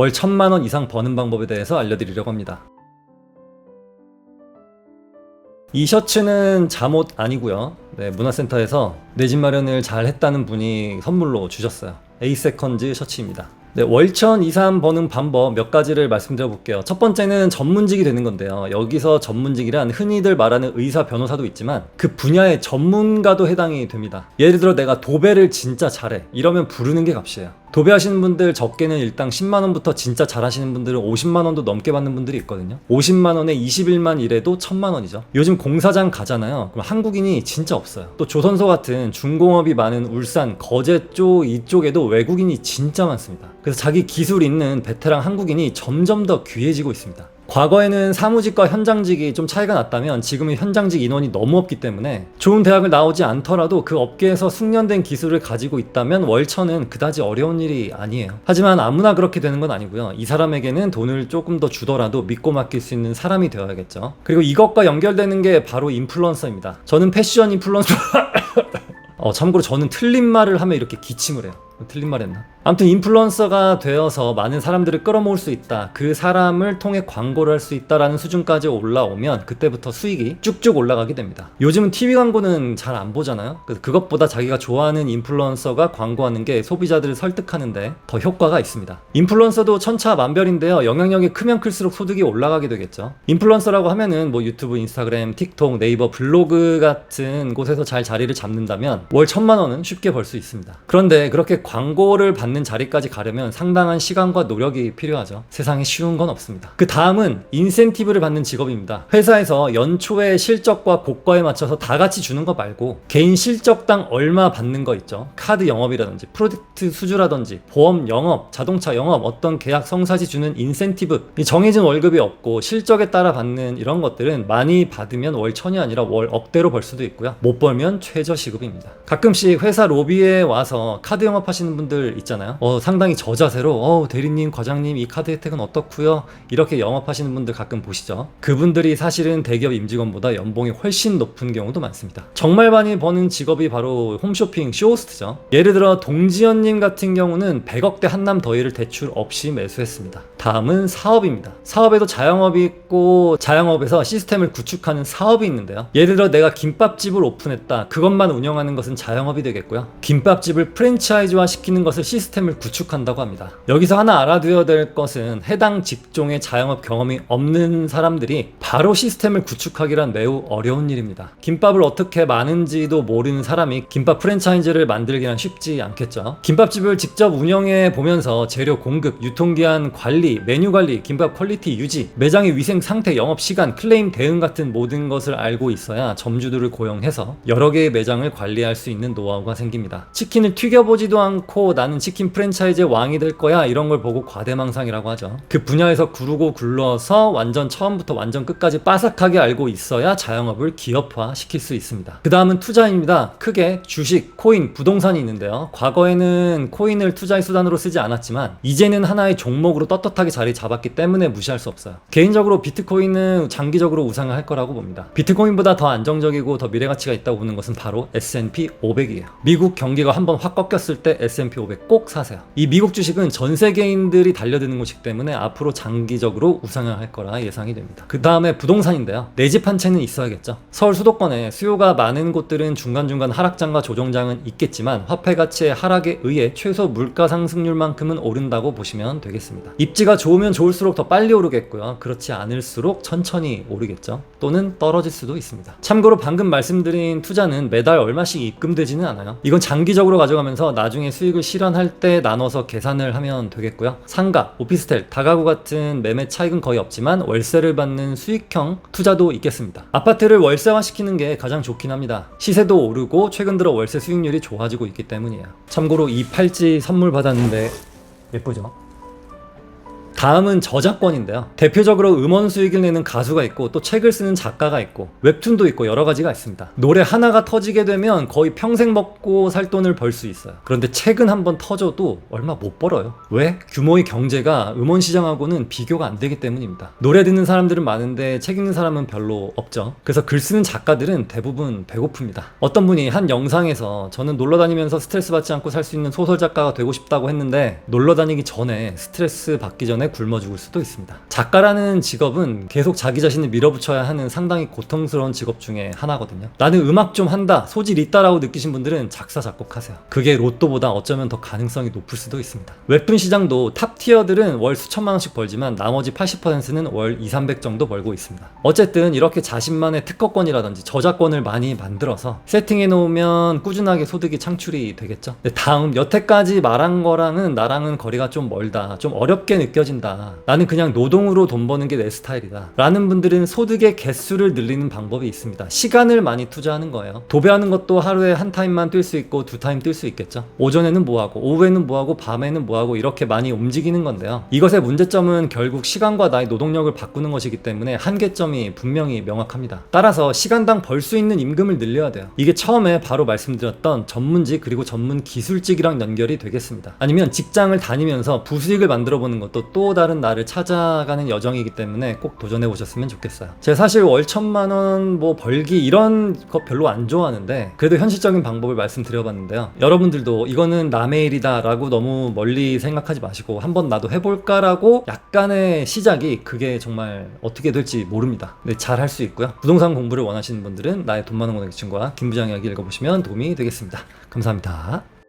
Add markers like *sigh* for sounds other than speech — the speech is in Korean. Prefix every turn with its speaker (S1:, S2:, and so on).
S1: 월 천만 원 이상 버는 방법에 대해서 알려드리려고 합니다. 이 셔츠는 잠옷 아니고요. 네, 문화센터에서 내 집 마련을 잘 했다는 분이 선물로 주셨어요. 에이세컨즈 셔츠입니다. 네, 월천 이상 버는 방법 몇 가지를 말씀드려 볼게요. 첫 번째는 전문직이 되는 건데요. 여기서 전문직이란 흔히들 말하는 의사, 변호사도 있지만 그 분야의 전문가도 해당이 됩니다. 예를 들어 내가 도배를 진짜 잘해. 이러면 부르는 게 값이에요. 도배하시는 분들 적게는 일당 10만 원부터 진짜 잘하시는 분들은 50만 원도 넘게 받는 분들이 있거든요. 50만 원에 21만 일해도 1000만 원이죠. 요즘 공사장 가잖아요. 그럼 한국인이 진짜 없어요. 또 조선소 같은 중공업이 많은 울산, 거제 쪽 이쪽에도 외국인이 진짜 많습니다. 그래서 자기 기술 있는 베테랑 한국인이 점점 더 귀해지고 있습니다. 과거에는 사무직과 현장직이 좀 차이가 났다면 지금은 현장직 인원이 너무 없기 때문에 좋은 대학을 나오지 않더라도 그 업계에서 숙련된 기술을 가지고 있다면 월천은 그다지 어려운 일이 아니에요. 하지만 아무나 그렇게 되는 건 아니고요. 이 사람에게는 돈을 조금 더 주더라도 믿고 맡길 수 있는 사람이 되어야겠죠. 그리고 이것과 연결되는 게 바로 인플루언서입니다. 저는 패션 인플루언서 *laughs* 어, 참고로 저는 틀린 말을 하면 이렇게 기침을 해요. 틀린 말 했나? 아무튼 인플루언서가 되어서 많은 사람들을 끌어모을 수 있다. 그 사람을 통해 광고를 할 수 있다라는 수준까지 올라오면 그때부터 수익이 쭉쭉 올라가게 됩니다. 요즘은 TV 광고는 잘 안 보잖아요. 그래서 그것보다 자기가 좋아하는 인플루언서가 광고하는 게 소비자들을 설득하는데 더 효과가 있습니다. 인플루언서도 천차만별인데요. 영향력이 크면 클수록 소득이 올라가게 되겠죠. 인플루언서라고 하면은 뭐 유튜브, 인스타그램, 틱톡, 네이버, 블로그 같은 곳에서 잘 자리를 잡는다면 월 천만 원은 쉽게 벌 수 있습니다. 그런데 그렇게 광고를 받는 자리까지 가려면 상당한 시간과 노력이 필요하죠. 세상에 쉬운 건 없습니다. 그 다음은 인센티브를 받는 직업입니다. 회사에서 연초에 실적과 고가에 맞춰서 다 같이 주는 거 말고 개인 실적당 얼마 받는 거 있죠. 카드 영업이라든지 프로젝트 수주라든지 보험 영업, 자동차 영업, 어떤 계약 성사시 주는 인센티브 이 정해진 월급이 없고 실적에 따라 받는 이런 것들은 많이 받으면 월 천이 아니라 월 억대로 벌 수도 있고요. 못 벌면 최저 시급입니다. 가끔씩 회사 로비에 와서 카드 영업하시 는 분들 있잖아요. 어, 상당히 저자세로 어, 대리님, 과장님 이 카드 혜택은 어떻고요? 이렇게 영업하시는 분들 가끔 보시죠. 그분들이 사실은 대기업 임직원보다 연봉이 훨씬 높은 경우도 많습니다. 정말 많이 버는 직업이 바로 홈쇼핑 쇼호스트죠. 예를 들어 동지연님 같은 경우는 100억대 한남 더위를 대출 없이 매수했습니다. 다음은 사업입니다. 사업에도 자영업이 있고 자영업에서 시스템을 구축하는 사업이 있는데요. 예를 들어 내가 김밥집을 오픈했다. 그것만 운영하는 것은 자영업이 되겠고요. 김밥집을 프랜차이즈화 시키는 것을 시스템을 구축한다고 합니다. 여기서 하나 알아두어야 될 것은 해당 직종의 자영업 경험이 없는 사람들이 바로 시스템을 구축하기란 매우 어려운 일입니다. 김밥을 어떻게 많은지도 모르는 사람이 김밥 프랜차이즈를 만들기란 쉽지 않겠죠. 김밥집을 직접 운영해 보면서 재료 공급, 유통기한 관리, 메뉴 관리, 김밥 퀄리티 유지, 매장의 위생 상태, 영업 시간, 클레임 대응 같은 모든 것을 알고 있어야 점주들을 고용해서 여러 개의 매장을 관리할 수 있는 노하우가 생깁니다. 치킨을 튀겨보지도 않고 나는 치킨 프랜차이즈의 왕이 될 거야 이런 걸 보고 과대망상이라고 하죠. 그 분야에서 구르고 굴러서 완전 처음부터 완전 끝까지 빠삭하게 알고 있어야 자영업을 기업화 시킬 수 있습니다. 그 다음은 투자입니다. 크게 주식, 코인, 부동산이 있는데요. 과거에는 코인을 투자의 수단으로 쓰지 않았지만 이제는 하나의 종목으로 떳떳하게 자리 잡았기 때문에 무시할 수 없어요. 개인적으로 비트코인은 장기적으로 우상을 할 거라고 봅니다. 비트코인보다 더 안정적이고 더 미래 가치가 있다고 보는 것은 바로 S&P 500이에요. 미국 경기가 한번 확 꺾였을 때 S&P 500 꼭 사세요. 이 미국 주식은 전 세계인들이 달려드는 곳이기 때문에 앞으로 장기적으로 우상을 할 거라 예상이 됩니다. 그 다음에 부동산인데요. 내 집 한 채는 있어야겠죠. 서울 수도권에 수요가 많은 곳들은 중간중간 하락장과 조정장은 있겠지만 화폐 가치의 하락에 의해 최소 물가 상승률만큼은 오른다고 보시면 되겠습니다. 입지가 좋으면 좋을수록 더 빨리 오르겠고요. 그렇지 않을수록 천천히 오르겠죠. 또는 떨어질 수도 있습니다. 참고로 방금 말씀드린 투자는 매달 얼마씩 입금되지는 않아요. 이건 장기적으로 가져가면서 나중에 수익을 실현할 때 나눠서 계산을 하면 되겠고요. 상가, 오피스텔, 다가구 같은 매매 차익은 거의 없지만 월세를 받는 수익형 투자도 있겠습니다. 아파트를 월세화 시키는 게 가장 좋긴 합니다. 시세도 오르고 최근 들어 월세 수익률이 좋아지고 있기 때문이에요. 참고로 이 팔찌 선물 받았는데 예쁘죠? 다음은 저작권인데요. 대표적으로 음원 수익을 내는 가수가 있고 또 책을 쓰는 작가가 있고 웹툰도 있고 여러 가지가 있습니다. 노래 하나가 터지게 되면 거의 평생 먹고 살 돈을 벌 수 있어요. 그런데 책은 한번 터져도 얼마 못 벌어요. 왜? 규모의 경제가 음원 시장하고는 비교가 안 되기 때문입니다. 노래 듣는 사람들은 많은데 책 읽는 사람은 별로 없죠. 그래서 글 쓰는 작가들은 대부분 배고픕니다. 어떤 분이 한 영상에서 저는 놀러 다니면서 스트레스 받지 않고 살 수 있는 소설 작가가 되고 싶다고 했는데 놀러 다니기 전에 스트레스 받기 전에 굶어 죽을 수도 있습니다. 작가라는 직업은 계속 자기 자신을 밀어붙여야 하는 상당히 고통스러운 직업 중에 하나거든요. 나는 음악 좀 한다, 소질 있다라고 느끼신 분들은 작사 작곡하세요. 그게 로또보다 어쩌면 더 가능성이 높을 수도 있습니다. 웹툰 시장도 탑 티어들은 월 수천만 원씩 벌지만 나머지 80%는 월 2, 300 정도 벌고 있습니다. 어쨌든 이렇게 자신만의 특허권이라든지 저작권을 많이 만들어서 세팅해 놓으면 꾸준하게 소득이 창출이 되겠죠. 다음 여태까지 말한 거랑은 나랑은 거리가 좀 멀다. 좀 어렵게 느껴진다. 나는 그냥 노동으로 돈 버는 게 내 스타일이다. 라는 분들은 소득의 개수를 늘리는 방법이 있습니다. 시간을 많이 투자하는 거예요. 도배하는 것도 하루에 한 타임만 뛸 수 있고 두 타임 뛸 수 있겠죠. 오전에는 뭐 하고 오후에는 뭐 하고 밤에는 뭐 하고 이렇게 많이 움직이는 건데요. 이것의 문제점은 결국 시간과 나의 노동력을 바꾸는 것이기 때문에 한계점이 분명히 명확합니다. 따라서 시간당 벌 수 있는 임금을 늘려야 돼요. 이게 처음에 바로 말씀드렸던 전문직 그리고 전문 기술직이랑 연결이 되겠습니다. 아니면 직장을 다니면서 부수익을 만들어 보는 것도 또 다른 나를 찾아가는 여정이기 때문에 꼭 도전해 보셨으면 좋겠어요. 제가 사실 월 천만 원 뭐 벌기 이런 거 별로 안 좋아하는데 그래도 현실적인 방법을 말씀드려봤는데요. 여러분들도 이거는 남의 일이다 라고 너무 멀리 생각하지 마시고 한번 나도 해볼까라고 약간의 시작이 그게 정말 어떻게 될지 모릅니다. 근데 잘할 수 있고요. 부동산 공부를 원하시는 분들은 나의 돈 많은 권의 친구와 김 부장 이야기 읽어보시면 도움이 되겠습니다. 감사합니다.